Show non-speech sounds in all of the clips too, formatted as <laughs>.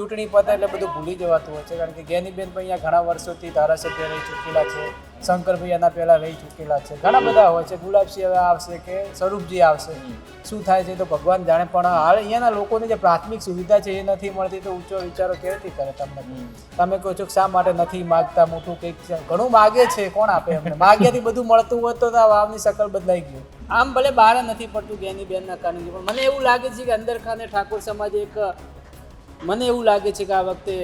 ચૂંટણી પતે એટલે બધું ભૂલી જવાતું હોય છે. કારણ કે જ્ઞાનીબેન પણ અહીંયા ઘણા વર્ષોથી ધારાસભ્ય રહી ચૂકેલા છે. શંકરભાઈ એના પહેલાં રહી ચૂકેલા છે. ઘણા બધા હોય છે. ગુલાબસિંહ હવે આવશે કે સ્વરૂપજી આવશે. શું થાય છે તો ભગવાન જાણે. પણ હાલ અહીંયાના લોકોને જે પ્રાથમિક સુવિધા છે એ નથી મળતી તો ઊંચો વિચારો કેવી કરે તમને? તમે કહો છો કે શા માટે નથી માગતા? મોટું કંઈક ઘણું માગે છે. કોણ આપે અમને માગ્યાથી બધું મળતું હોત તો આ વાવની શકલ બદલાઈ ગયું. આમ ભલે બહાર નથી પડતું ગેની બેનના કારણે. પણ મને એવું લાગે છે કે અંદર ખાને ઠાકોર સમાજ એક મને એવું લાગે છે કે આ વખતે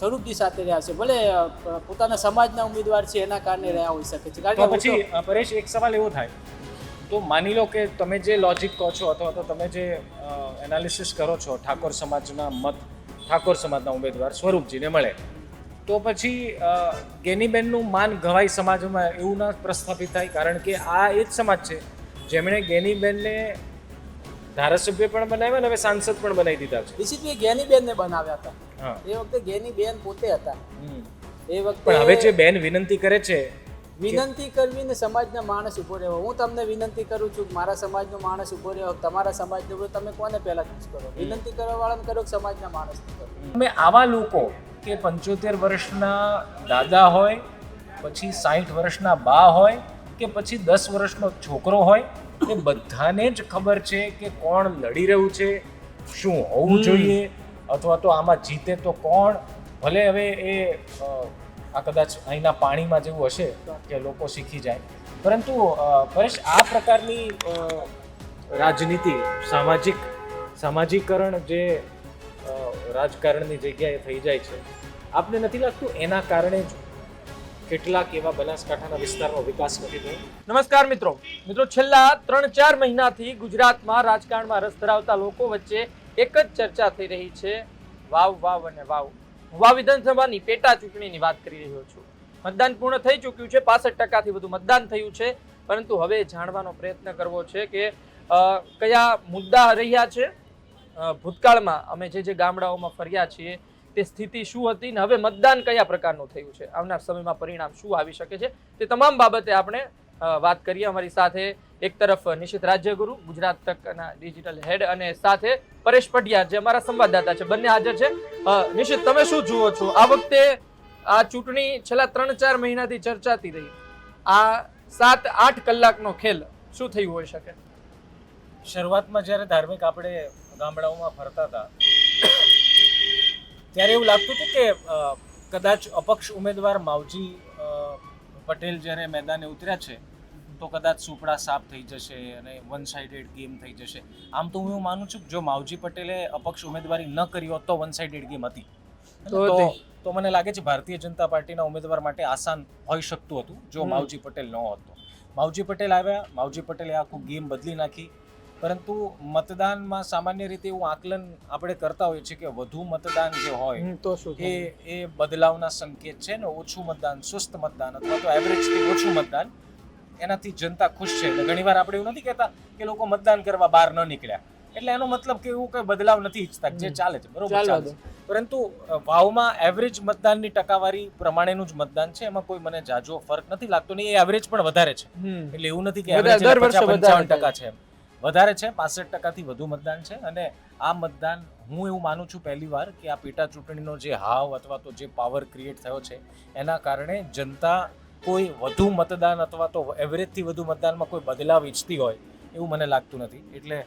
સ્વરૂપજી સાથે રહ્યા છે. ભલે પોતાના સમાજના ઉમેદવાર છે એના કારણે રહ્યા હોઈ શકે છે. કારણ કે પછી પરેશ એક સવાલ એવો થાય. તો માની લો કે તમે જે લોજિક કહો છો અથવા તો તમે જે એનાલિસિસ કરો છો ઠાકોર સમાજના મત ઠાકોર સમાજના ઉમેદવાર સ્વરૂપજીને મળે. તો પછી ગેનીબેનનું માન ગવાઈ સમાજમાં એવું ના પ્રસ્થાપિત થાય કારણ કે આ એ જ સમાજ છે. જેમણે ગેનીબેનને ધારાસભ્ય પણ બનાવ્યા અને હવે સાંસદ પણ બનાવી દીધા છે. ડિસિપ્લિન જ્ઞાનીબેનને બનાવ્યા હતા. એ વખતે ગેની બેન પોતે હતા. એ વખતે પણ હવે જે બેન વિનંતી કરે છે વિનંતી કરવી ને સમાજના માણસ ઊભો રહેવો. હું તમને વિનંતી કરું છું કે મારા સમાજનો માણસ ઊભો રહ્યો તમારા સમાજનો તમે કોને પહેલા ચૂઝ કરો? વિનંતી કરવા વાળાને કરો સમાજના માણસ કરો અમે આવા લોકો કે પંચોતેર વર્ષના દાદા હોય પછી સાઠ વર્ષના બા હોય કે પછી દસ વર્ષનો છોકરો હોય એ બધાને જ ખબર છે કે કોણ લડી રહ્યું છે શું હોવું જોઈએ અથવા તો આમાં જીતે તો કોણ? ભલે હવે એ આ કદાચ અહીંના પાણીમાં જેવું હશે કે લોકો શીખી જાય. પરંતુ પરેશ આ પ્રકારની રાજનીતિ સામાજિક સામાજિકરણ જે રાજકારણની જગ્યાએ થઈ જાય છે આપને નથી લાગતું એના કારણે જ કેટલાક એવા બનાસકાંઠાના વિસ્તારનો વિકાસ નથી થયો નમસ્કાર મિત્રો. મિત્રો, છેલ્લા ત્રણ ચાર મહિનાથી ગુજરાતમાં રાજકારણમાં રસ ધરાવતા લોકો વચ્ચે એક જ ચર્ચા થઈ રહી છે. વાવ વાવ અને વાવ. હું વાવ વિધાનસભાની પેટા ચૂંટણીની વાત કરી રહ્યો છું. મતદાન પૂર્ણ થઈ ચૂક્યું છે. પાસઠ ટકાથી વધુ મતદાન થયું છે. પરંતુ હવે જાણવાનો પ્રયત્ન કરવો છે કે કયા મુદ્દા રહ્યા છે? ભૂતકાળમાં અમે જે જે ગામડાઓમાં ફર્યા છીએ તે સ્થિતિ શું હતી ને હવે મતદાન કયા પ્રકારનું થયું છે? આવનાર સમયમાં પરિણામ શું આવી શકે છે? તે તમામ બાબતે આપણે વાત કરીએ. અમારી સાથે એક તરફ નિશિત રાજ્યગુરુ, ગુજરાત તકના ડિજિટલ હેડ અને સાથે પરેશ પટિયા જે અમારા સંવાદદાતા છે. બંને હાજર છે. નિશિત, તમે શું જુઓ છો? આ વખતે આ ચૂંટણી છેલ્લા ત્રણ ચાર મહિનાથી ચર્ચાતી રહી. આ સાત આઠ કલાકનો ખેલ શું થયું હોઈ શકે? શરૂઆતમાં જ્યારે ધાર્મિક આપણે ગામડાઓમાં ફરતા હતા ત્યારે એવું લાગતું હતું કે કદાચ અપક્ષ ઉમેદવાર માવજી પટેલ જ્યારે મેદાને ઉતર્યા છે તો કદાચ સુપડા સાફ થઈ જશે અને વન સાઇડેડ ગેમ થઈ જશે. આમ તો હું એવું માનું છું કે જો માવજી પટેલે અપક્ષ ઉમેદવારી ન કરી હોત તો વન સાઇડેડ ગેમ હતી. તો તો મને લાગે છે ભારતીય જનતા પાર્ટીના ઉમેદવાર માટે આસાન હોઈ શકતું હતું જો માવજી પટેલ ન હતો માવજી પટેલ આવ્યા માવજી પટેલે આખું ગેમ બદલી નાખી પરંતુ મતદાનમાં સામાન્ય રીતે એવું આકલન આપણે કરતા હોઈએ છીએ કે વધુ મતદાન જે હોય તો શું એ એ બદલાવના સંકેત છે ને ઓછું મતદાન સુસ્ત મતદાન અથવા તો એવરેજથી ઓછું મતદાન એનાથી જનતા ખુશ છે. એટલે ઘણીવાર આપણે એવું નથી કહેતા કે લોકો મતદાન કરવા બહાર ન નીકળ્યા. એટલે એનો મતલબ કે એવું કંઈ બદલાવ નથી ઈચ્છતા જે ચાલે છે. બરોબર ચાલે છે. પરંતુ વાવમાં એવરેજ મતદાનની ટકાવારી પ્રમાણેનું જ મતદાન છે. એમાં કોઈ મને જાજો ફરક નથી લાગતો ને એ એવરેજ પણ વધારે છે. એટલે એવું નથી કે એવરેજ average દર વર્ષે એટલે 50, વધારે 55 ટકા છે એમ. વધારે છે, પાસઠ ટકાથી વધુ મતદાન છે અને આ મતદાન હું એવું માનું છું પહેલીવાર કે આ પેટા ચૂંટણીનો જે હાવ અથવા તો જે પાવર ક્રિએટ થયો છે, એના કારણે જનતા કોઈ વધુ મતદાન અથવા તો એવરેજથી વધુ મતદાનમાં કોઈ બદલાવ ઈચ્છતી હોય એવું મને લાગતું નથી. એટલે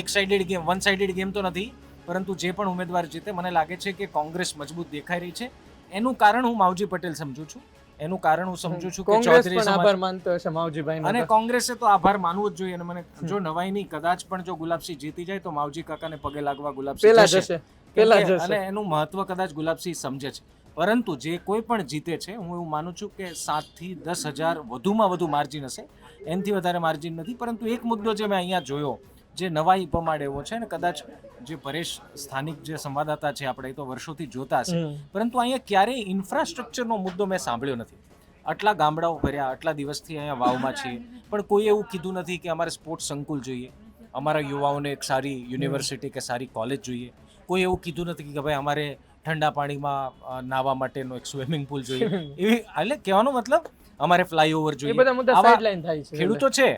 એક sided game one sided game તો નથી, પરંતુ જે પણ ઉમેદવાર જીતે, મને લાગે છે કે કોંગ્રેસ મજબૂત દેખાઈ રહી છે. એનું કારણ હું માવજી પટેલ સમજું છું. એનું કારણ હું સમજુ છું કે ચૌધરી આભાર માનતો હશે માવજીભાઈ અને કોંગ્રેસે તો આભાર માનવો જ જોઈએ અને મને જો નવાઈ નહીં કદાચ પણ જો ગુલાબસિંહ જીતી જાય તો માવજી કાકાને પગે લાગવા ગુલાબસિંહ જશે. જશે. પેલા જશે. અને એનું મહત્વ કદાચ ગુલાબસિંહ સમજે છે. પરંતુ જે કોઈ પણ જીતે છે હું એવું માનું છું કે સાતથી દસ હજાર વધુમાં વધુ માર્જિન હશે. એનાથી વધારે માર્જિન નથી પરંતુ એક મુદ્દો જે મેં અહીંયા જોયો જે નવાઈ પમાડે એવો છે ને કદાચ જે પરેશ સ્થાનિક જે સંવાદદાતા છે આપણે એ તો વર્ષોથી જોતા છે પરંતુ અહીંયા ક્યારેય ઇન્ફ્રાસ્ટ્રક્ચરનો મુદ્દો મેં સાંભળ્યો નથી. આટલા ગામડાઓ ભર્યા આટલા દિવસથી અહીંયા વાવમાં છીએ. પણ કોઈ એવું કીધું નથી કે અમારે સ્પોર્ટ્સ સંકુલ જોઈએ. અમારા યુવાઓને એક સારી યુનિવર્સિટી કે સારી કોલેજ જોઈએ. કોઈ એવું કીધું નથી કે ભાઈ અમારે ઠંડા પાણીમાં નાવા નાહવા માટેનો એક સ્વિમિંગ પુલ જોઈએ. <laughs> એવી એટલે કહેવાનો મતલબ અમારે ફ્લાયઓવર જોઈએ. બધા મુદ્દા આવા થાય છે. ખેડૂતો છે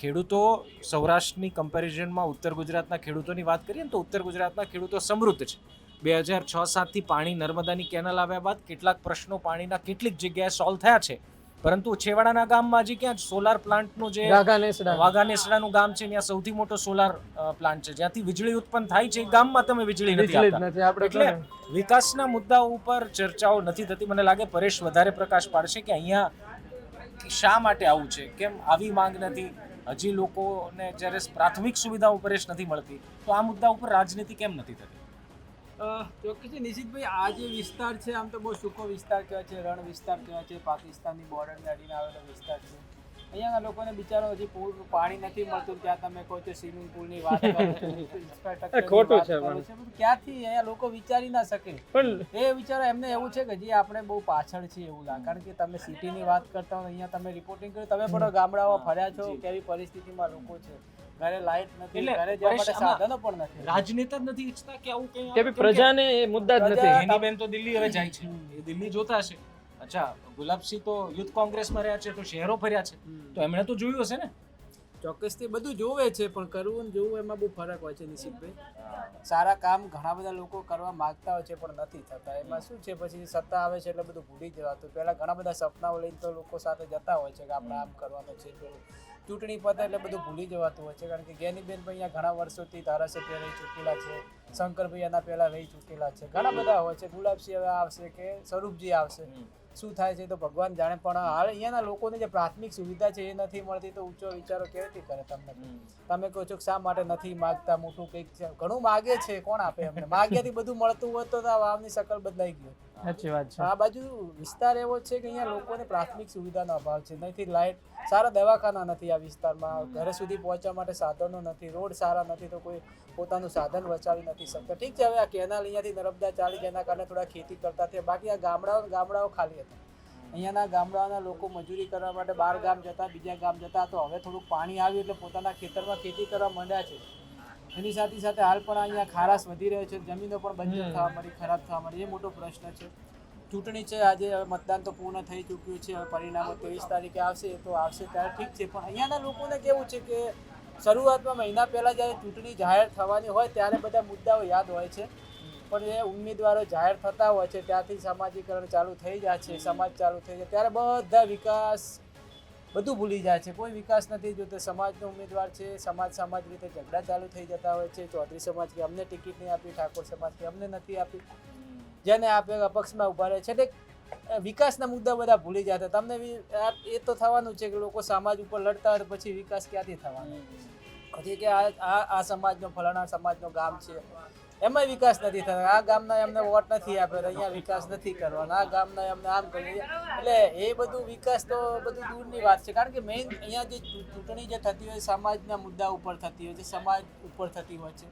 ખેડૂતો સૌરાષ્ટ્રની કમ્પેરિઝનમાં ઉત્તર ગુજરાતના ખેડૂતોની વાત કરીએ ને તો ઉત્તર ગુજરાતના ખેડૂતો સમૃદ્ધ છે. બે હજાર છ સાતથી પાણી નર્મદાની કેનલ આવ્યા બાદ કેટલાક પ્રશ્નો પાણીના કેટલીક જગ્યાએ સોલ્વ થયા છે. પરંતુ છેવાડાના ગામમાં હજી ક્યાં સોલાર પ્લાન્ટનું જે વાઘાનેસડાનું ગામ છે ત્યાં સૌથી મોટો સોલાર પ્લાન્ટ છે. જ્યાંથી વીજળી ઉત્પન્ન થાય છે ગામમાં તમે વીજળી નથી એટલે વિકાસના મુદ્દાઓ ઉપર ચર્ચાઓ નથી થતી. મને લાગે પરેશ વધારે પ્રકાશ પાડશે કે અહીંયા શા માટે આવું છે? કેમ આવી માંગ નથી? હજી લોકોને જ્યારે પ્રાથમિક સુવિધાઓ પરેશ નથી મળતી, તો આ મુદ્દા ઉપર રાજનીતિ કેમ નથી થતી? ચોક્કસ નિશિતભાઈ, આ જે વિસ્તાર છે, આમ તો બહુ સૂકો વિસ્તાર કહેવાય છે, રણ વિસ્તાર કહેવાય છે, પાકિસ્તાનની બોર્ડરને અડીને આવેલો વિસ્તાર છે. અહીંયાના લોકોને બિચારો હજી પૂલ પાણી નથી મળતું ત્યાં તમે કહો છો સ્વિમિંગ પુલની વાત કરો ની ખોટું છે પણ. ક્યાંથી અહીંયા લોકો વિચારી ના શકે? પણ એ વિચારો એમને એવું છે કે જે આપણે બહુ પાછળ છીએ એવું લાગે. કારણ કે તમે સિટીની વાત કરતા હો અહીંયા તમે રિપોર્ટિંગ કર્યું તમે પણ ગામડાઓ ફર્યા છો કેવી પરિસ્થિતિમાં લોકો છે? ઘરે લાઇટ નથી ઘરે જવા માટે સાધનો પણ નથી. રાજનેતા નથી ઈચ્છતા કે આવું કંઈ પ્રજાને એ મુદ્દા જ નથી. એની બેન તો દિલ્હી હવે જાય છે. એ દિલ્હી જોતા હશે. અચ્છા ગુલાબસિંહ તો યુથ કોંગ્રેસમાં રહ્યા છે તો શહેરો ફર્યા છે. તો એમણે તો જોયું હશે ને? ચોક્કસથી બધું જોવે છે પણ કરવું ને જોવું એમાં બહુ ફરક હોય છે નિશિતભાઈ. સારા કામ ઘણા બધા લોકો કરવા માગતા હોય છે પણ નથી થતા. એમાં શું છે પછી સત્તા આવે છે એટલે બધું ભૂલી જવાતું. પહેલાં ઘણા બધા સપનાઓ લઈને તો લોકો સાથે જતા હોય છે કે આપણે આમ કરવાનું છે ચૂંટણી પતે એટલે બધું ભૂલી જવાતું હોય છે કારણ કે ગેનીબેન પણ અહીંયા ઘણા વર્ષોથી ધારાસભ્ય રહી ચૂકેલા છે શંકરભાઈ એના પહેલા રહી ચૂકેલા છે ઘણા બધા હોય છે. ગુલાબસિંહ હવે આવશે કે સ્વરૂપજી આવશે. શું થાય છે તો ભગવાન જાણે પણ હાલ અહીંયાના લોકોને જે પ્રાથમિક સુવિધા છે એ નથી મળતી તો ઊંચો વિચારો કેવી રીતે કરે તમને? તમે કહો છો કે શા માટે નથી માગતા મોટું કંઈક ઘણું માગે છે કોણ આપે અમને? માગ્યાથી બધું મળતું હોત તો વાવની શકલ બદલાઈ ગયો સાચી વાત છે. આ બાજુ વિસ્તાર એવો છે કે અહીંયા લોકોને પ્રાથમિક સુવિધાનો અભાવ છે. નથી લાઇટ સારા દવાખાના નથી આ વિસ્તારમાં. ઘરે સુધી પહોંચવા માટે સાધનો નથી, રોડ સારા નથી તો કોઈ પોતાનું સાધન બચાવી નથી શકતા. ઠીક છે, હવે આ કેનાલ અહીંયાથી નર્મદા ચાલી જેના કારણે થોડા ખેતી કરતા થયા. બાકી આ ગામડાઓ ગામડાઓ ખાલી હતા. અહીંયાના ગામડાના લોકો મજૂરી કરવા માટે બહાર ગામ જતા, બીજા ગામ જતા. તો હવે થોડુંક પાણી આવ્યું એટલે પોતાના ખેતરમાં ખેતી કરવા માંડ્યા છે. એની સાથે સાથે હાલ પણ અહીંયા ખારાશ વધી રહ્યો છે. જમીનો પણ બંજર થવા મળી ખરાબ થવા મળી. એ મોટો પ્રશ્ન છે. ચૂંટણી છે. આજે મતદાન તો પૂર્ણ થઈ ચૂક્યું છે. પરિણામો ત્રેવીસ તારીખે આવશે. એ તો આવશે ત્યારે ઠીક છે. પણ અહીંયાના લોકોને કેવું છે કે શરૂઆતમાં મહિના પહેલાં જ્યારે ચૂંટણી જાહેર થવાની હોય ત્યારે બધા મુદ્દાઓ યાદ હોય છે. પણ એ ઉમેદવારો જાહેર થતા હોય છે. ત્યાંથી સામાજિકરણ ચાલુ થઈ જાય છે. સમાજ ચાલુ થઈ જાય. ત્યારે બધા વિકાસ બધું ભૂલી જાય છે. કોઈ વિકાસ નથી જોતો સમાજનો ઉમેદવાર છે સમાજ સમાજ રીતે ઝઘડા ચાલુ થઈ જતા હોય છે ચૌધરી સમાજ કે અમને ટિકિટ નહીં આપી ઠાકોર સમાજ કે અમને નથી આપી. જેને આપે અપક્ષમાં ઊભા રહે છે. એટલે વિકાસના મુદ્દા બધા ભૂલી જતા. તમને આ- એ તો થવાનું છે કે લોકો સમાજ ઉપર લડતા હોય પછી વિકાસ ક્યાંથી થવાનો? પછી કે આ આ આ સમાજનો ફલાણા સમાજનો ગામ છે. એમાં વિકાસ નથી થતો. આ ગામના એમને વોટ નથી આપ્યો અહીંયા વિકાસ નથી કરવાનો. આ ગામના એમને આમ કર્યું એટલે એ બધું વિકાસ તો બધું દૂરની વાત છે. કારણ કે મેઇન અહીંયા જે ચૂંટણી જે થતી હોય, સમાજના મુદ્દા ઉપર થતી હોય છે, સમાજ ઉપર થતી હોય છે.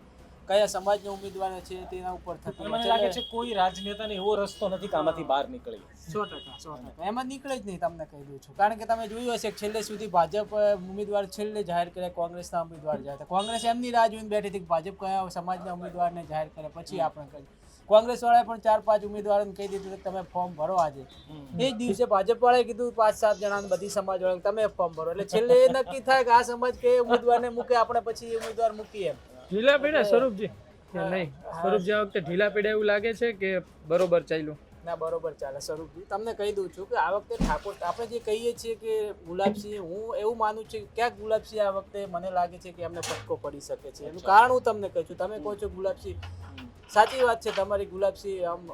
કયા સમાજના ઉમેદવાર છે તેના ઉપર થતી મને લાગે છે કોઈ રાજનેતાને એવો રસ્તો નથી કે આમાંથી બહાર નીકળી. સો ટકા સો ટકા. એમાં નીકળે જ નહીં તમને કહી દઉં છું. કારણ કે તમે જોયું હશે કે છેલ્લે સુધી ભાજપ ઉમેદવાર છેલ્લે જાહેર કરે કોંગ્રેસના ઉમેદવાર જાહેર કરે કોંગ્રેસ એમની રાહ જોઈને બેઠી હતી કે ભાજપ કયા સમાજના ઉમેદવારને જાહેર કરે પછી આપણે કરીએ. કોંગ્રેસ વાળાએ પણ ચાર પાંચ ઉમેદવારોને કહી દીધું કે તમે ફોર્મ ભરો આજે. એ જ દિવસે ભાજપ વાળાએ કીધું પાંચ સાત જણાને બધી સમાજ વાળાને તમે ફોર્મ ભરો. એટલે છેલ્લે એ નક્કી થાય કે આ સમાજ કે ઉમેદવારને મૂકે આપણે પછી એ ઉમેદવાર મૂકીએ એમ. ઢીલા પીડા સ્વરૂપજી? નહીં? સ્વરૂપજી આ વખતે ઢીલા પીડા એવું લાગે છે કે બરોબર ચાલ્યું? ના બરોબર ચાલે સ્વરૂપજી. તમને કહી દઉં છું કે આ વખતે ઠાકોર આપણે જે કહીએ છીએ કે ગુલાબસિંહ હું એવું માનું છું કે ક્યાંક ગુલાબસિંહ આ વખતે મને લાગે છે કે એમને ફટકો પડી શકે છે. એનું કારણ હું તમને કહું છું. તમે કહો છો ગુલાબસિંહ. સાચી વાત છે તમારી ગુલાબસિંહ આમ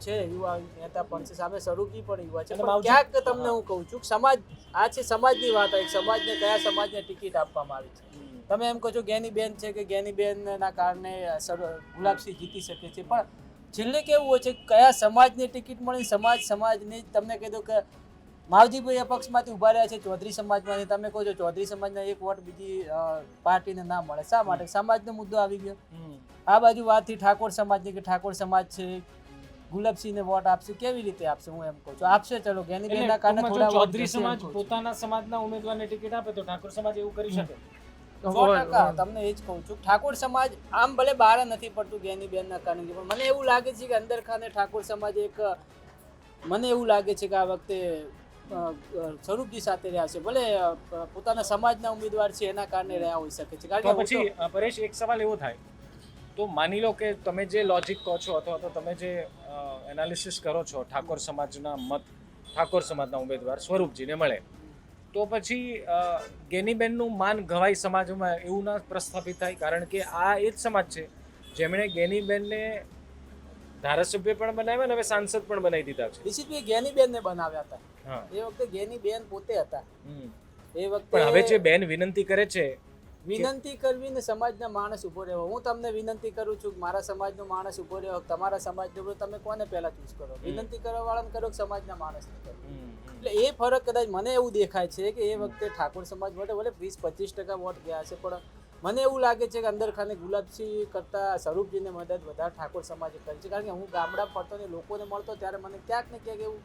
છે યુવા નેતા પણ છે સામે સ્વરૂપજી પણ યુવા છે. પણ ક્યાંક તમને હું. કહું છું સમાજ આ છે સમાજની વાત એક સમાજને કયા સમાજને ટિકિટ આપવામાં આવી છે? તમે એમ કહો છો જ્ઞાનીબેન છે કે જ્ઞાનીબેનના કારણે ગુલાબસિંહ જીતી શકે છે. પણ છેલ્લે કેવું હોય છે કયા સમાજને ટિકિટ મળી? સમાજ સમાજને તમને કહી કે માવજીભાઈ અપક્ષમાંથી ઊભા રહ્યા છે ચૌધરી સમાજમાંથી. તમે કહો છો ચૌધરી સમાજના એક વોટ બીજી પાર્ટીને ના મળે. શા માટે? સમાજનો મુદ્દો આવી ગયો. આ બાજુ વાતથી ઠાકોર સમાજની કે ઠાકોર સમાજ છે ગુલાબસિંહને વોટ આપશે? કેવી રીતે આપશે? હું એમ કહું છું. આપશે ચલો જ્ઞાનીબેનના કારણે થોડા ચૌધરી સમાજ. પોતાના સમાજના ઉમેદવારને ટિકિટ આપે તો ઠાકોર સમાજ એવું કરી શકે? સો ટકા તમને એ જ કહું છું. ઠાકોર સમાજ આમ ભલે બહાર નથી પડતું જ્ઞાનીબેનના કારણે પણ મને એવું લાગે છે કે અંદર ખાને ઠાકોર સમાજ એક મને એવું લાગે છે કે આ વખતે સ્વરૂપજી સાથે રહ્યા છે. ભલે પોતાના સમાજના ઉમેદવાર છે એના કારણે રહ્યા હોઈ શકે છે. કારણ કે પછી પરેશ એક સવાલ એવો થાય. તો માની લો કે તમે જે લોજિક કહો છો અથવા તો તમે જે એનાલિસિસ કરો છો ઠાકોર સમાજના મત ઠાકોર સમાજના ઉમેદવાર સ્વરૂપજીને મળે. તો પછી ગેનીબેનનું માન ઘવાઈ સમાજમાં એવું ના પ્રસ્થાપિત થાય કારણ કે આ એ જ સમાજ છે જેમણે ગેનીબેનને ધારાસભ્ય પણ બનાવ્યા અને હવે સાંસદ પણ બનાવી દીધા છે. નિશિતભાઈ ગેનીબેનને બનાવ્યા હતા. એ વખતે ગેનીબેન પોતે હતા. એ પણ હવે જે બેન વિનંતી કરે છે વિનંતી કરવી ને સમાજના માણસ ઊભો રહેવો. હું તમને વિનંતી કરું છું કે મારા સમાજનો માણસ ઊભો રહ્યો તમારા સમાજનો તમે કોને પહેલા ચૂઝ કરો? વિનંતી કરવા વાળાને કરો કે સમાજના માણસને કરો. એટલે એ ફરક કદાચ મને એવું દેખાય છે કે એ વખતે ઠાકોર સમાજ માટે ભલે વીસ પચીસ ટકા વોટ ગયા છે પણ મને એવું લાગે છે કે અંદર ખાને ગુલાબસિંહ કરતા સ્વરૂપજીને મદદ વધારે ઠાકોર સમાજે કરી છે. કારણ કે હું ગામડા ફરતો ને લોકોને મળતો ત્યારે મને ક્યાંક ને ક્યાંક એવું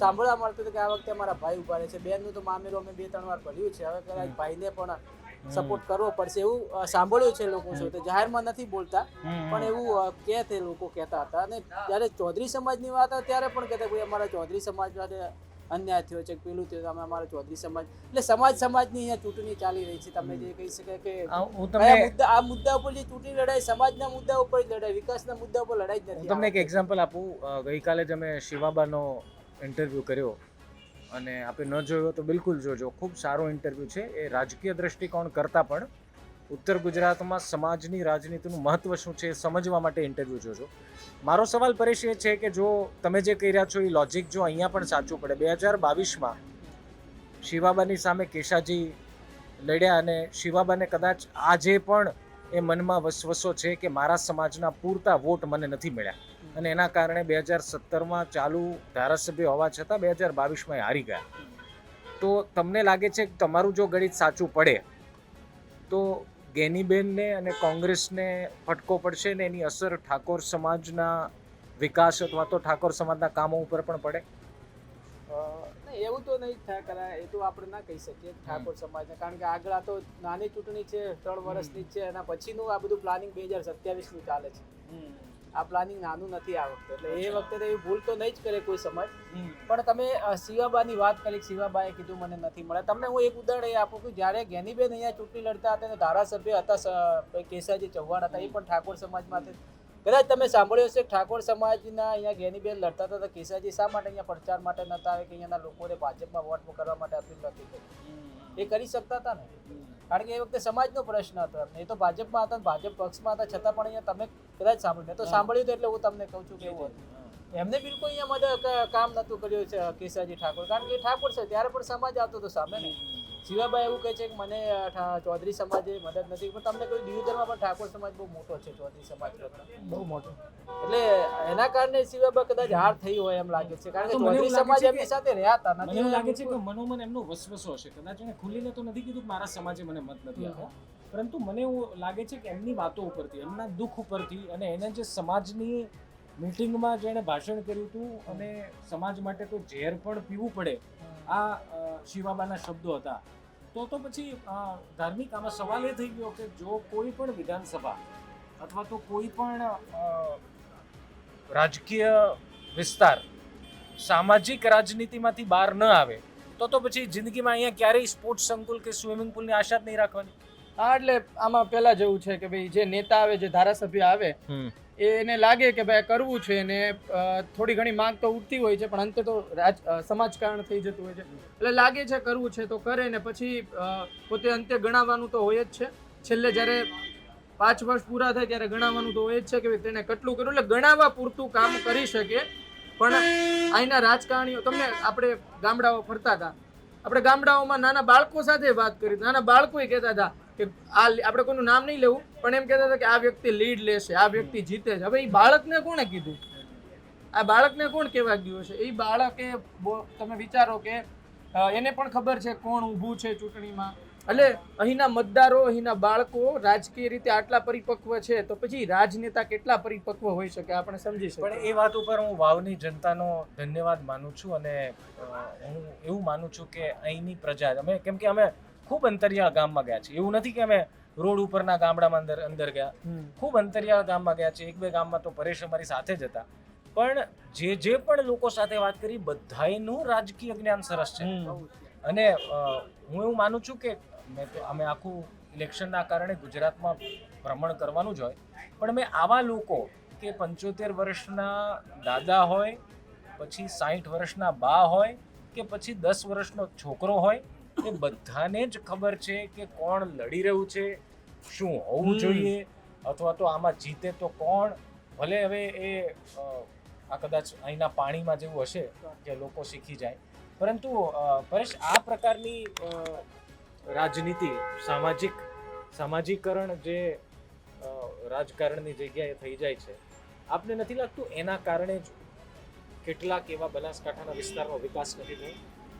સાંભળવા મળતું હતું કે આ વખતે અમારા ભાઈ ઊભા રહે છે. બેનનું તો મામેરું અમે બે ત્રણ વાર ભર્યું છે. હવે કદાચ ભાઈને પણ સપોર્ટ કરવો પડશે એવું સાંભળ્યું છે લોકો સાથે જાહેરમાં નથી બોલતા પણ એવું કે તે લોકો કહેતા હતા. અને જ્યારે ચૌધરી સમાજની વાત ત્યારે પણ કહેતા ભાઈ અમારા ચૌધરી સમાજ સાથે અન્યાય થયો છે પેલું થયું અમે અમારા ચૌધરી સમાજ. એટલે સમાજ સમાજની અહીંયા ચૂંટણી ચાલી રહી છે તમે જે કહી શકાય કે મુદ્દા આ મુદ્દા ઉપર જે ચૂંટણી લડાઈ સમાજના મુદ્દા ઉપર જ લડાઈ વિકાસના મુદ્દા ઉપર લડાઈ જ નથી તમને એક એક્ઝામ્પલ આપું. ગઈકાલે જ અમે શિવાબાનો ઇન્ટરવ્યૂ કર્યો. અને આપણે ન જોયો તો બિલકુલ જોજો. ખૂબ સારો ઇન્ટરવ્યૂ છે. એ રાજકીય દ્રષ્ટિકોણ કરતાં પણ ઉત્તર ગુજરાતમાં સમાજની રાજનીતિનું મહત્વ શું છે એ સમજવા માટે ઇન્ટરવ્યૂ જોજો. મારો સવાલ પરેશ એ છે કે જો તમે જે કહી રહ્યા છો એ લોજિક જો અહીંયા પણ સાચું પડે. બે હજાર બાવીસમાં શિવાબાની સામે કેશાજી લડ્યા અને શિવાબાને કદાચ આજે પણ એ મનમાં વસવસો છે કે મારા સમાજના પૂરતા વોટ મને નથી મળ્યા. અને એના કારણે બે હજાર સત્તરમાં ચાલુ ધારાસભ્ય હોવા છતાં બે હજાર બાવીસમાં હારી ગયા. તો તમને લાગે છે કે તમારું જો ગણિત સાચું પડે તો ગેનીબેનને અને કોંગ્રેસને ફટકો પડશે ને એની અસર ઠાકોર સમાજના વિકાસ અથવા તો ઠાકોર સમાજના કામો ઉપર પણ પડે? એવું તો નહીં થાય કરાય એ તો આપણે ના કહી શકીએ ઠાકોર સમાજને કારણ કે આગળ આ તો નાની ચૂંટણી છે ત્રણ વર્ષની છે એના પછીનું આ બધું પ્લાનિંગ બે હજાર સત્યાવીસનું ચાલે છે. આ પ્લાનિંગ નાનું નથી આ વખતે. એટલે એ વખતે તો એવી ભૂલ તો નહીં જ કરે કોઈ સમજ પણ તમે શિવાબાની વાત કરી શિવાબાએ કીધું મને નથી મળે. તમને હું એક ઉદાહરણ એ આપું કે જ્યારે ગેનીબેન અહીંયા ચૂંટણી લડતા હતા અને ધારાસભ્ય હતા કેસાજી ચૌહાણ હતા એ પણ ઠાકોર સમાજમાંથી કદાચ તમે સાંભળ્યું હશે કે ઠાકોર સમાજના અહીંયા ગેનીબેન લડતા હતા તો કેસાજી શા માટે અહીંયા પ્રચાર માટે નતા આવે કે અહીંયાના લોકોને ભાજપમાં વોટ કરવા માટે અપીલ નથી કરી એ કરી શકતા હતા ને? કારણ કે એ વખતે સમાજનો પ્રશ્ન હતો એમને. એ તો ભાજપમાં હતા ભાજપ પક્ષમાં હતા છતાં પણ અહીંયા તમે કદાચ સાંભળ્યું. મેં તો સાંભળ્યું હતું એટલે હું તમને કહું છું કે એવું હતું. એમને બિલકુલ અહીંયા મદદ કામ નતું કર્યું છે કેસાજી ઠાકોર. કારણ કે એ ઠાકોર છે ત્યારે પણ સમાજ આવતો હતો સામે ને શિવાભાઈ એવું કહે છે કે મને ચૌધરી સમાજે મદદ નથી. પણ તમને કહ્યું દિયોદરમાં પણ ઠાકોર સમાજ બહુ મોટો છે ચૌધરી સમાજ કરતા. બહુ મોટો. એટલે એના કારણે શિવાભાઈ કદાચ હાર થઈ હોય એમ લાગે છે. કારણ કે ચૌધરી સમાજ એમની સાથે રહ્યા હતા એવું લાગે છે કે મનોમન એમનો વસવસો હશે. કદાચ એને ખુલીને તો નથી કીધું મારા સમાજે મને મત નથી આપ્યો. પરંતુ મને એવું લાગે છે કે એમની વાતો ઉપરથી એમના દુઃખ ઉપરથી અને એને જે સમાજની મિટિંગમાં જેણે ભાષણ કર્યું હતું અને સમાજ માટે તો ઝેર પણ પીવું પડે. આ શિવાબાના શબ્દો હતા. તો તો પછી ધાર્મિક આમાં સવાલ એ થઈ ગયો કે જો કોઈ પણ વિધાનસભા અથવા તો કોઈ પણ રાજકીય વિસ્તાર સામાજિક રાજનીતિમાંથી બહાર ન આવે તો તો પછી જિંદગીમાં અહીંયા ક્યારેય સ્પોર્ટ્સ સંકુલ કે સ્વિમિંગ પુલની આશા જ નહીં રાખવાની. હા એટલે આમાં પહેલા જેવું છે કે ભાઈ જે નેતા આવે જે ધારાસભ્ય આવે એને લાગે કે ભાઈ કરવું છે ને થોડી ઘણી માંગ તો ઉઠતી હોય છે, પણ અંતે તો રાજ સમાજકારણ થઈ જતું હોય છે. એટલે લાગે છે કરવું છે તો કરે ને, પછી પોતે અંતે ગણાવવાનું તો હોય જ છે. છેલ્લે જ્યારે પાંચ વર્ષ પૂરા થાય ત્યારે ગણાવવાનું તો હોય જ છે કે તેને કેટલું કર્યું એટલે ગણાવવા પૂરતું કામ કરી શકે, પણ અહીંના રાજકારણીઓ, તમને આપણે ગામડાઓ ફરતા હતા. આપણે ગામડાઓમાં નાના બાળકો સાથે વાત કરી, નાના બાળકોએ કહેતા હતા કે આ આપણે કોઈનું નામ નહીં લેવું, પણ એમ કહેતા હતા કે આ વ્યક્તિ લીડ લેશે, આ વ્યક્તિ જીતે છે. હવે એ બાળકને કોણે કીધું? આ બાળકને કોણ કહેવા ગયું છે એ બાળકે તમે વિચારો કે એને પણ ખબર છે કોણ ઊભું છે ચૂંટણીમાં. એટલે અહીંના મતદારો, અહીંના બાળકો રાજકીય રીતે આટલા પરિપક્વ છે, તો પછી રાજનેતા કેટલા પરિપક્વ હોઈ શકે? આપણે સમજી શકીએ. પણ એ વાત ઉપર હું વાવની જનતાનો ધન્યવાદ માનું છું અને હું એવું માનું છું કે અહીંની પ્રજા, અમે કેમ કે અમે ખૂબ અંતરિયાળ ગામમાં ગયા છે. એવું નથી કે અમે રોડ ઉપરના ગામડામાં અંદર અંદર ગયા. ખૂબ અંતરિયાળ ગામમાં ગયા છે. એક બે ગામમાં તો પરેશ અમારી સાથે જ હતા. પણ જે જે પણ લોકો સાથે વાત કરી બધાયનું રાજકીય જ્ઞાન સરસ છે. અને હું એવું માનું છું કે મેં તો અમે આખું ઇલેક્શનના કારણે ગુજરાતમાં ભ્રમણ કરવાનું જ હોય. પણ મેં આવા લોકો કે પંચોતેર વર્ષના દાદા હોય પછી સાઠ વર્ષના બા હોય કે પછી દસ વર્ષનો છોકરો હોય એ બધાને જ ખબર છે કે કોણ લડી રહ્યું છે શું હોવું જોઈએ અથવા તો આમાં જીતે તો કોણ? ભલે હવે એ આ કદાચ અહીંના પાણીમાં જેવું હશે કે લોકો શીખી જાય. પરંતુ પરેશ આ પ્રકારની રાજનીતિ સામાજિક સામાજિકરણ જે રાજકારણની જગ્યાએ થઈ જાય છે આપને નથી લાગતું એના કારણે જ કેટલાક એવા બનાસકાંઠાના વિસ્તારનો વિકાસ નથી થયો?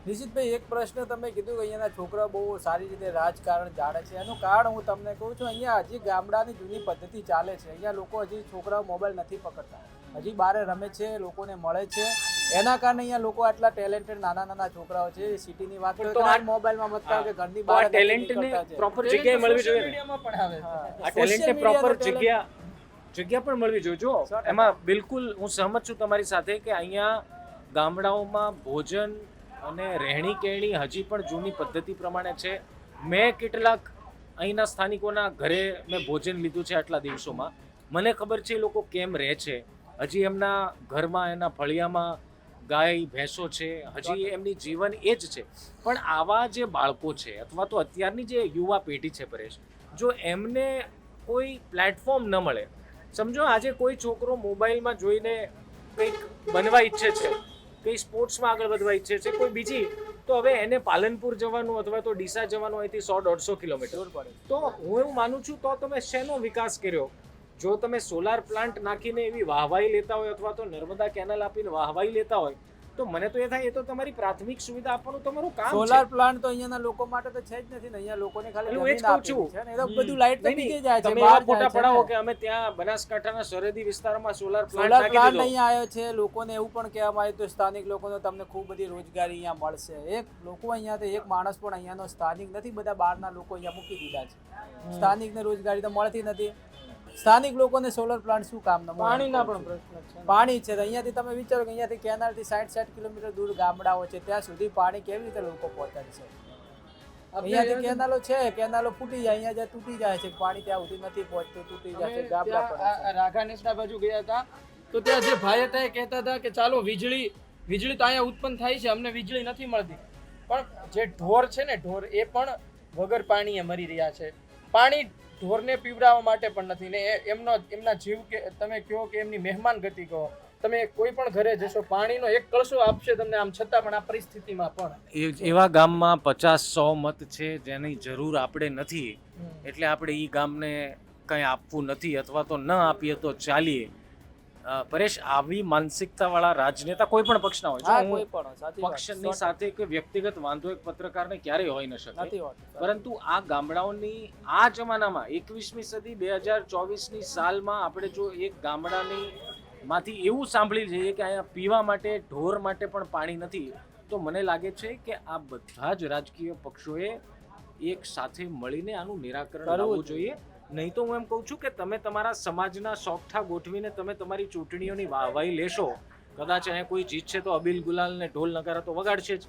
નિશિતભાઈ એક પ્રશ્ન તમે કીધું કે અહીંયાના છોકરા બહુ સારી રીતે રાજકારણ જાણે છે. એનું કારણ હું તમને કહું છું અહીંયા હજી ગામડાની જૂની પદ્ધતિ ચાલે છે. અહીંયા લોકો હજી છોકરાઓ મોબાઈલ નથી પકડતા. હજી બારે રમે છે લોકોને મળે છે. એના કારણે અહીંયા લોકો આટલા ટેલેન્ટેડ નાના નાના છોકરાઓ છે. સિટીની વાત તો આ- મોબાઈલમાં મતલબ કે ઘરની બહાર ટેલેન્ટ ટેલેન્ટને પ્રોપર જગ્યાએ મળવી જોઈએ. મીડિયામાં પણ આવે આ ટેલેન્ટને પ્રોપર જગ્યા જગ્યા પણ મળવી જોઈએ. જો એમાં બિલકુલ હું સહમત છું તમારી સાથે કે અહીંયા ગામડાઓમાં ભોજન અને રહેણી કહેણી હજી પણ જૂની પદ્ધતિ પ્રમાણે છે. મેં કેટલાક અહીંના સ્થાનિકોના ઘરે મેં ભોજન લીધું છે આટલા દિવસોમાં. મને ખબર છે એ લોકો કેમ રહે છે. હજી એમના ઘરમાં, એના ફળિયામાં ગાય, ભેંસો છે. હજી એમની જીવન એ જ છે. પણ આવા જે બાળકો છે અથવા તો અત્યારની જે યુવા પેઢી છે પરેશ, જો એમને કોઈ પ્લેટફોર્મ ન મળે, સમજો આજે કોઈ છોકરો મોબાઈલમાં જોઈને કંઈક બનવા ઈચ્છે છે કંઈ સ્પોર્ટ્સમાં આગળ વધવા ઈચ્છે છે? કોઈ બીજી? તો હવે એને પાલનપુર જવાનું અથવા તો ડીસા જવાનું અહીંથી સો દોઢસો કિલોમીટર. પડે. તો હું એવું માનું છું તો તમે શેનો વિકાસ કર્યો? જો તમે સોલાર પ્લાન્ટ નાખીને એવી વાહવાઈ લેતા હોય અથવા તો નર્મદા કેનલ આપીને વાહવાઈ લેતા હોય તો મને તો એ થાય એ તો તમારી પ્રાથમિક સુવિધા આપવાનું તમારું કામ સોલાર પ્લાન્ટ તો અહીંયાના લોકો માટે તો છે જ નથી ને અહીંયા લોકોને ખાલી હું એ જ કહું છું. એ તો બધું લાઈટ તો નીકળી જાય છે બહાર ફોટા પડાવો. કે અમે ત્યાં બનાસકાંઠાના સરહદી વિસ્તારમાં સોલાર પ્લાન્ટ સોલાર પ્લાન્ટ અહીંયા આવ્યો છે લોકોને એવું પણ કહેવામાં આવ્યું તો સ્થાનિક લોકોને તમને ખૂબ બધી રોજગારી અહીંયા મળશે. એક લોકો અહીંયા તો એક માણસ પણ અહીંયાનો સ્થાનિક નથી બધા બહારના લોકો અહીંયા મૂકી દીધા છે. સ્થાનિકને રોજગારી તો મળતી નથી. સ્થાનિક લોકોને સોલર પ્લાન્ટ શું કામ પાણી પાણીના પણ પ્રશ્ન છે. પાણી છે અહીંયાથી તમે વિચારો કે અહીંયાથી કેનાલથી સાઠ સાઠ કિલોમીટર દૂર ગામડાઓ છે ત્યાં સુધી પાણી કેવી રીતે લોકો પહોંચાડશે અહીંયાથી કેનાલો છે કેનાલો ફૂટી જાય અહીંયા જ્યાં તૂટી જાય છે પાણી ત્યાં સુધી નથી પહોંચતું તૂટી જાય છે ગામડા રાઘાનેસના બાજુ ગયા હતા તો ત્યાં જે ભાઈ હતા એ કહેતા હતા કે ચાલો વીજળી વીજળી તો અહીંયા ઉત્પન્ન થાય છે અમને વીજળી નથી મળતી. પણ જે ઢોર છે ને ઢોર એ પણ વગર પાણીએ મરી રહ્યા છે. પાણી ઢોરને પીવડાવવા માટે પણ નથી. ને એમનો એમના જીવ કે તમે કહો કે એમની મહેમાન ગતિ કહો. તમે કોઈ પણ ઘરે જશો પાણીનો એક કળશો આપશે તમને આમ છતાં પણ આ પરિસ્થિતિમાં પણ. એવા ગામમાં પચાસ સો મત છે જેની જરૂર આપણે નથી. એટલે આપણે એ ગામને કંઈ આપવું નથી અથવા તો ન આપીએ તો ચાલીએ. પરેશ આવી માનસિકતાવાળા રાજનેતા કોઈ પણ પક્ષના હોય હા કોઈ પણ સાચી વાત. પક્ષની સાથે કે વ્યક્તિગત વાંધો એક પત્રકારને ક્યારેય હોઈ ન શકે. નથી હોતું પરંતુ આ ગામડાઓની આ જમાનામાં એકવીસમી સદી બે હજાર ચોવીસની સાલમાં આપણે જો એક ગામડાની માંથી એવું સાંભળી જઈએ કે અહીંયા પીવા માટે ઢોર માટે પણ પાણી નથી તો મને લાગે છે કે આ બધા જ રાજકીય પક્ષોએ એક સાથે મળીને આનું નિરાકરણ કરવું લાવવું જોઈએ. નહીં તો હું એમ કહું છું કે તમે તમારા સમાજના સોગઠા ગોઠવીને તમે તમારી ચૂંટણીઓની વાહવાહી લેશો. કદાચ અહીંયા કોઈ જીતશે તો અબિલ ગુલાલ ને ઢોલ નગારા તો વગાડશે જ.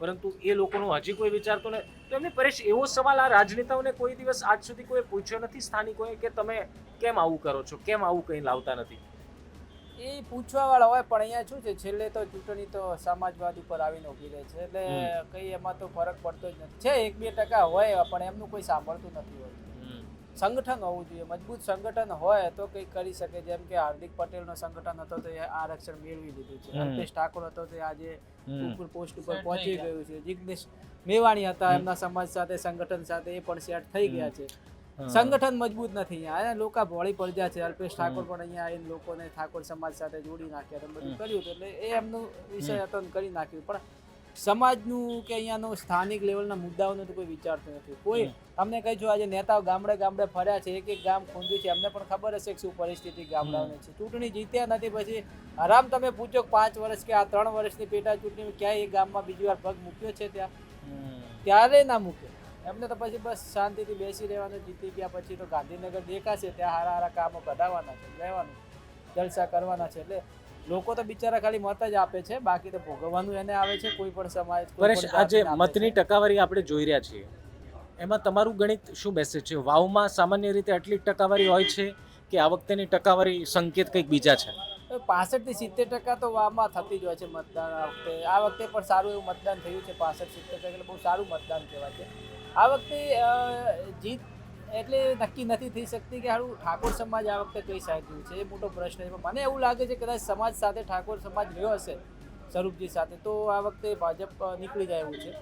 પરંતુ એ લોકોનું હજી કોઈ વિચારતો ને તો એમને પરેશ એવો સવાલ આ રાજનેતાઓને કોઈ દિવસ આજ સુધી કોઈ પૂછ્યો નથી સ્થાનિકોએ કે તમે કેમ આવું કરો છો? કેમ આવું કંઈ લાવતા નથી? એ પૂછવા વાળા હોય પણ અહીંયા શું છે છેલ્લે તો ચૂંટણી તો સમાજવાદ ઉપર આવીને ઊભી રહે છે. એટલે કંઈ કઈ એમાં તો ફરક પડતો જ નથી. છે એક બે ટકા હોય પણ એમનું કોઈ સાંભળતું નથી હોતું સંગઠન હોવું જોઈએ. મજબૂત સંગઠન હોય તો કંઈક કરી શકે. જેમ કે હાર્દિક પટેલનો સંગઠન હતો તો એ આરક્ષણ મેળવી લીધું છે. અલ્પેશ ઠાકોર હતો તો આજે ઉપર પોસ્ટ ઉપર પહોંચી ગયું. છે. જિગ્નેશ મેવાણી હતા એમના સમાજ સાથે સંગઠન સાથે એ પણ સેટ થઈ ગયા છે. સંગઠન મજબૂત નથી. અહીંયા અહીંયા લોકો ભોળી પડ્યા છે. અલ્પેશ ઠાકોર પણ અહીંયા આવીને લોકોને ઠાકોર સમાજ સાથે જોડી નાખ્યા તો બધું કર્યું એટલે એ એમનું વિષય હતો કરી નાખ્યું. પણ સમાજનું કે અહીંયાનો સ્થાનિક લેવલના મુદ્દાઓનું તો કોઈ વિચારતું નથી. કોઈ તમને કહી જો આજે નેતાઓ ગામડે ગામડે ફર્યા છે એક એક ગામ ખૂંદ્યું છે એમને પણ ખબર હશે કે શું પરિસ્થિતિ ગામડાઓની છે. ચૂંટણી જીત્યા નથી પછી આરામ તમે પૂછો પાંચ વર્ષ કે આ ત્રણ વર્ષની પેટા ચૂંટણીમાં ક્યાંય એ ગામમાં બીજી વાર પગ મૂક્યો છે ત્યાં. ત્યારે ના મૂકે એમને તો પછી બસ શાંતિથી બેસી રહેવાનું જીતી ગયા પછી તો ગાંધીનગર દેખાશે ત્યાં હારા હારા કામો કઢાવવાના છે લેવાનું જલસા કરવાના છે. એટલે લોકો તો બિચારા ખાલી મત જ આપે છે બાકી તો ભોગવવાનું એને આવે છે કોઈ પણ સમાજ પરેશ પણ આ જે મતની ટકાવારી આપણે જોઈ રહ્યા છીએ એમાં તમારું ગણિત શું બેસે છે? વાવમાં સામાન્ય રીતે આટલી ટકાવારી હોય છે કે આ વખતેની ટકાવારી સંકેત કંઈક બીજા છે? પાસઠથી સિત્તેર ટકા તો વાવમાં થતી જ હોય છે મતદાન આ વખતે. આ વખતે પણ સારું એવું મતદાન થયું છે પાસઠ સિત્તેર ટકા એટલે બહુ સારું મતદાન કહેવાય છે. આ વખતે જીત એટલે નક્કી નથી થઈ શકતી કે હારું ઠાકોર સમાજ આ વખતે કઈ સાઈડ ગયું છે, એ મોટો પ્રશ્ન છે. મને એવું લાગે છે કદાચ સમાજ સાથે ઠાકોર સમાજ રહ્યો હશે, સ્વરૂપજી સાથે, તો આ વખતે ભાજપ નીકળી જાય એવું છે.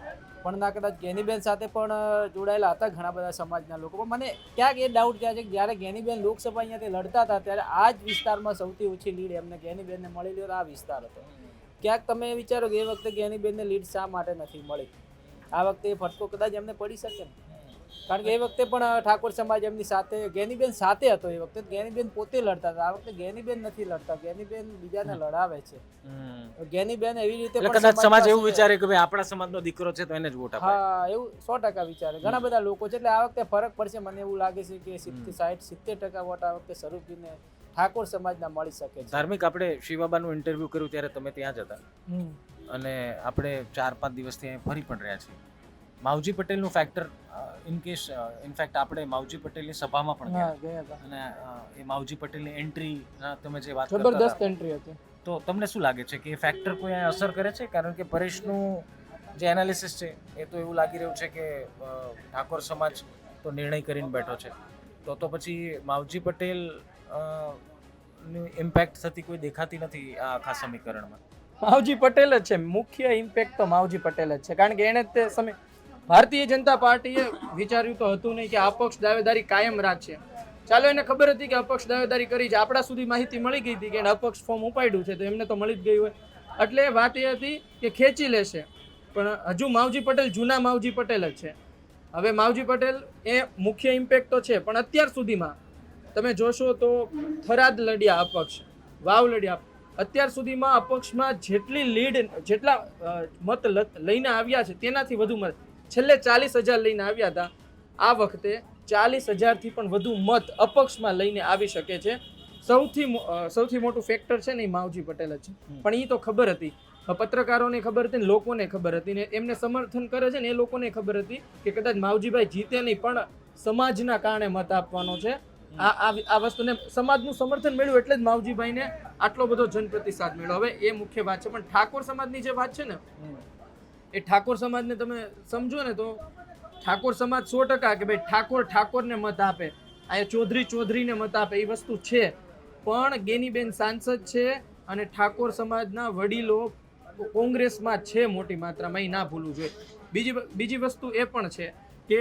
પણ ના કદાચ ગેનીબેન સાથે પણ જોડાયેલા હતા ઘણા બધા સમાજના લોકો. પણ મને ક્યાંક એ ડાઉટ થયા છે કે જ્યારે ગેનીબેન લોકસભા અહીંયાથી લડતા હતા, ત્યારે આ જ વિસ્તારમાં સૌથી ઓછી લીડ એમને ગેનીબેનને મળેલી આ વિસ્તાર હતો. ક્યાંક તમે વિચારો કે એ વખતે ગેનીબેનને લીડ શા માટે નથી મળી? આ વખતે ફટકો કદાચ એમને પડી શકે ને? કારણ કે એ વખતે પણ ઠાકોર સમાજ એમની સાથે ગેનીબેન સાથે હતો એ વખતે. ગેનીબેન પોતે લડતા હતા. આ વખતે ગેનીબેન નથી લડતા. ગેનીબેન બીજાને લડાવે છે. ગેનીબેન એવી રીતે કદાચ સમાજ એવું વિચારે કે ભાઈ આપણા સમાજનો દીકરો છે તો એને જ વોટ આપે હા એવું સો ટકા વિચારે. ઘણા બધા લોકો છે. એટલે આ વખતે ફરક પડશે. મને એવું લાગે છે કે સિત્તેર સાઠ સિત્તેર ટકા વોટ આ વખતે સ્વરૂપજીને ઠાકોર સમાજના મળી શકે છે. ધાર્મિક આપણે શિવાબાનું ઇન્ટરવ્યૂ કર્યું ત્યારે તમે ત્યાં જ હતા. અને આપણે ચાર પાંચ દિવસથી ફરી પણ રહ્યા છીએ. માવજી પટેલનું ફેક્ટર ઇન કેસ ઇનફેક્ટ આપણે માવજી પટેલની સભામાં પણ ગયા. હતા. અને એ માવજી પટેલની એન્ટ્રી તમે જે વાત જબરદસ્ત એન્ટ્રી હતી. તો તમને શું લાગે છે કે એ ફેક્ટર કોઈ અસર કરે છે? કારણ કે પરેશનું જે એનાલિસિસ છે એ તો એવું લાગી રહ્યું છે કે ઠાકોર સમાજ તો નિર્ણય કરીને બેઠો છે. તો તો પછી માવજી પટેલ ઇમ્પેક્ટ થતી કોઈ દેખાતી નથી આ આખા સમીકરણમાં? માવજી પટેલ જ છે. મુખ્ય ઇમ્પેક્ટ તો માવજી પટેલ જ છે. કારણ કે એણે તે સમય ભારતીય જનતા પાર્ટીએ વિચાર્યું તો હતું નહીં કે અપક્ષ દાવેદારી કાયમ રાખશે. ચાલો એને ખબર હતી કે અપક્ષ દાવેદારી કરી છે. આપણા સુધી માહિતી મળી ગઈ હતી કે એને અપક્ષ ફોર્મ ઉપાડ્યું છે, તો એમને તો મળી જ ગઈ હોય. એટલે વાત એ હતી કે ખેંચી લેશે. પણ હજુ માવજી પટેલ જૂના માવજી પટેલ જ છે. હવે માવજી પટેલ એ મુખ્ય ઇમ્પેક્ટ તો છે, પણ અત્યાર સુધીમાં તમે જોશો તો થરાદ લડ્યા અપક્ષ, વાવ લડ્યા અત્યાર સુધીમાં અપક્ષમાં જેટલી લીડ, જેટલા મત લઈને આવ્યા છે, તેનાથી વધુ મત છેલ્લે ચાલીસ હજાર લઈને આવ્યા હતા. આ વખતે ચાલીસ હજારથી પણ વધુ મત અપક્ષમાં લઈને આવી શકે છે. સૌથી સૌથી મોટું ફેક્ટર છે ને એ માવજી પટેલ જ છે. પણ એ તો ખબર હતી. પત્રકારોને ખબર હતી ને લોકોને ખબર હતી ને એમને સમર્થન કરે છે ને એ લોકોને ખબર હતી કે કદાચ માવજીભાઈ જીતે નહીં પણ સમાજના કારણે મત આપવાનો છે. આ આ વસ્તુને સમાજનું સમર્થન મળ્યું એટલે જ માવજીભાઈને આટલો બધો જનપ્રતિસાદ મળ્યો. હવે એ મુખ્ય વાત છે. પણ ઠાકોર સમાજની જે વાત છે ને એ ઠાકોર સમાજને તમે સમજો ને તો ઠાકોર સમાજ સો ટકા કે ભાઈ ઠાકોર ઠાકોરને મત આપે. અહીંયા ચૌધરી ચૌધરીને મત આપે, એ વસ્તુ છે. પણ ગેનીબેન સાંસદ છે અને ઠાકોર સમાજના વડીલો કોંગ્રેસમાં છે મોટી માત્રામાં એ ના ભૂલવું જોઈએ. બીજી બીજી વસ્તુ એ પણ છે કે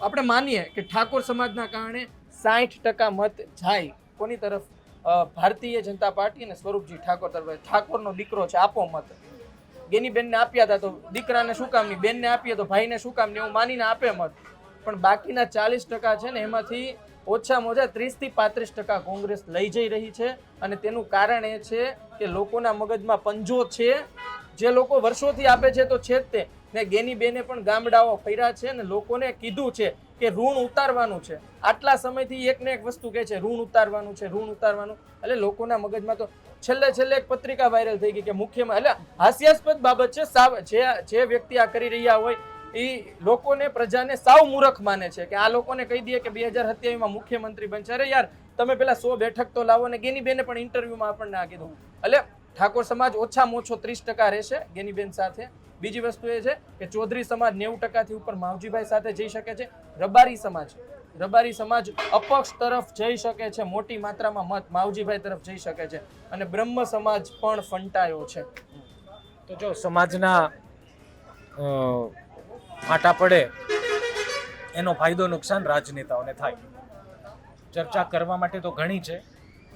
આપણે માનીએ કે ઠાકોર સમાજના કારણે સાઠ ટકા મત જાય. કોની તરફ? ભારતીય જનતા પાર્ટી અને સ્વરૂપજી ઠાકોર તરફ. ઠાકોરનો દીકરો છે, આપો મત. ગેની બેનને આપ્યા હતા તો દીકરાને શું કામ નહીં? બેનને આપીએ તો ભાઈને શું કામ નહીં? એવું માનીને આપે મત. પણ બાકીના ચાલીસ ટકા છે ને, એમાંથી ઓછામાં ઓછા ત્રીસથી પાંત્રીસ ટકા કોંગ્રેસ લઈ જઈ રહી છે. અને તેનું કારણ એ છે કે લોકોના મગજમાં પંજો છે. જે લોકો વર્ષોથી આપે છે તો છે જ તે. ને ગેની બેને પણ ગામડાઓ ફર્યા છે ને લોકોને કીધું છે કે ઋણ ઉતારવાનું છે. આટલા સમયથી એક ને એક વસ્તુ કહે છે, ઋણ ઉતારવાનું છે, ઋણ ઉતારવાનું. એટલે લોકોના મગજમાં તો છેલ્લે છેલ્લે એક પત્રિકા વાયરલ થઈ ગઈ કે મુખ્યમાં, એટલે હાસ્યાસ્પદ બાબત છે, સાવ જે જે વ્યક્તિ આ કરી રહ્યા હોય એ લોકોને પ્રજાને સાવ મૂરખ માને છે કે આ લોકોને કહી દઈએ કે બે હજાર સત્યાવીસમાં મુખ્યમંત્રી બનશે. અરે યાર, તમે પેલા સો બેઠક તો લાવો ને ગેની બેને પણ ઇન્ટરવ્યુમાં આપણને આ કીધું. એટલે ઠાકોર સમાજ ઓછામાં ઓછો ત્રીસ ટકા રહેશે ગેનીબેન સાથે. બીજી વસ્તુ એ છે કે ચૌધરી સમાજ નેવું ટકાથી ઉપર માવજીભાઈ સાથે જઈ શકે છે. રબારી સમાજ રબારી સમાજ અપક્ષ તરફ જઈ શકે છે, મોટી માત્રામાં મત માવજીભાઈ તરફ જઈ શકે છે અને બ્રહ્મ સમાજ પણ ફંટાયો છે. તો જો સમાજના ફાટા પડે, એનો ફાયદો નુકસાન રાજનેતાઓને થાય. ચર્ચા કરવા માટે તો ઘણી છે,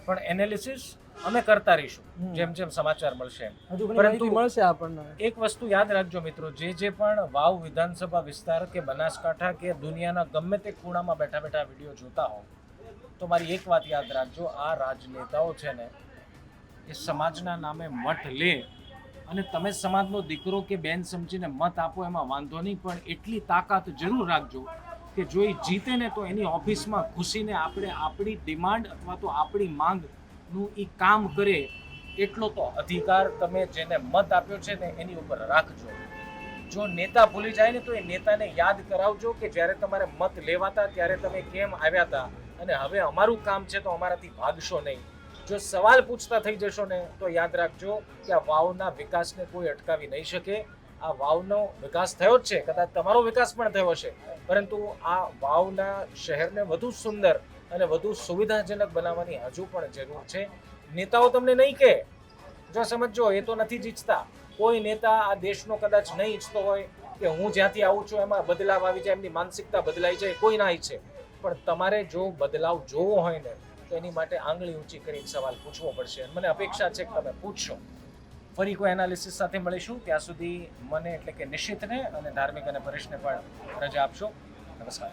પણ એનાલિસિસ અમે કરતા રહીશું. જેમ જેમ સમાચાર મળશે પરંતુ- મળશે આપણને. એક વસ્તુ યાદ રાખજો મિત્રો જે જે પણ વાવ વિધાનસભા વિસ્તાર કે બનાસકાંઠા કે દુનિયાના ગમે તે ખૂણામાં બેઠા બેઠા વીડિયો જોતા હો તો મારી એક વાત યાદ રાખજો આ રાજનેતાઓ છે ને એ સમાજના નામે મત લે અને તમે સમાજનો દીકરો કે બેન સમજીને મત આપો એમાં વાંધો નહીં પણ એટલી તાકાત જરૂર રાખજો કે જો એ જીતે ને તો એની ઓફિસમાં ઘૂસીને આપણે આપણી ડિમાન્ડ અથવા તો આપણી માંગનું એ કામ કરે, એટલો તો અધિકાર તમે જેને મત આપ્યો છે ને એની ઉપર રાખજો. જો નેતા ભૂલી જાય ને તો એ નેતાને યાદ કરાવજો કે જ્યારે તમારે મત લેવાતા ત્યારે તમે કેમ આવ્યા હતા અને હવે અમારું કામ છે તો અમારાથી ભાગશો નહીં. જો સવાલ પૂછતા થઈ જશો ને તો યાદ રાખજો કે આ વાવના વિકાસને કોઈ અટકાવી નહીં શકે. આ વાવનો વિકાસ થયો જ છે. કદાચ તમારો વિકાસ પણ થયો છે પરંતુ આ વાવના શહેરને વધુ સુંદર અને વધુ સુવિધાજનક બનાવવાની હજુ પણ જરૂર છે. નેતાઓ તમને નહીં કહે. જો સમજો એ તો નથી જ ઈચ્છતા. કોઈ નેતા આ દેશનો કદાચ નહીં ઈચ્છતો હોય કે હું જ્યાંથી આવું છું એમાં બદલાવ આવી જાય, એમની માનસિકતા બદલાઈ જાય, કોઈ ના ઈચ્છે. પણ તમારે જો બદલાવ જોવો હોય ને, તો એની માટે આંગળી ઊંચી કરીને સવાલ પૂછવો પડશે. મને અપેક્ષા છે કે તમે પૂછશો. ફરી કોઈ એનાલિસિસ સાથે મળીશું. ત્યાં સુધી મને એટલે કે નિશ્ચિતને અને ધાર્મિક અને પરેશને પણ રજા આપશો. નમસ્કાર.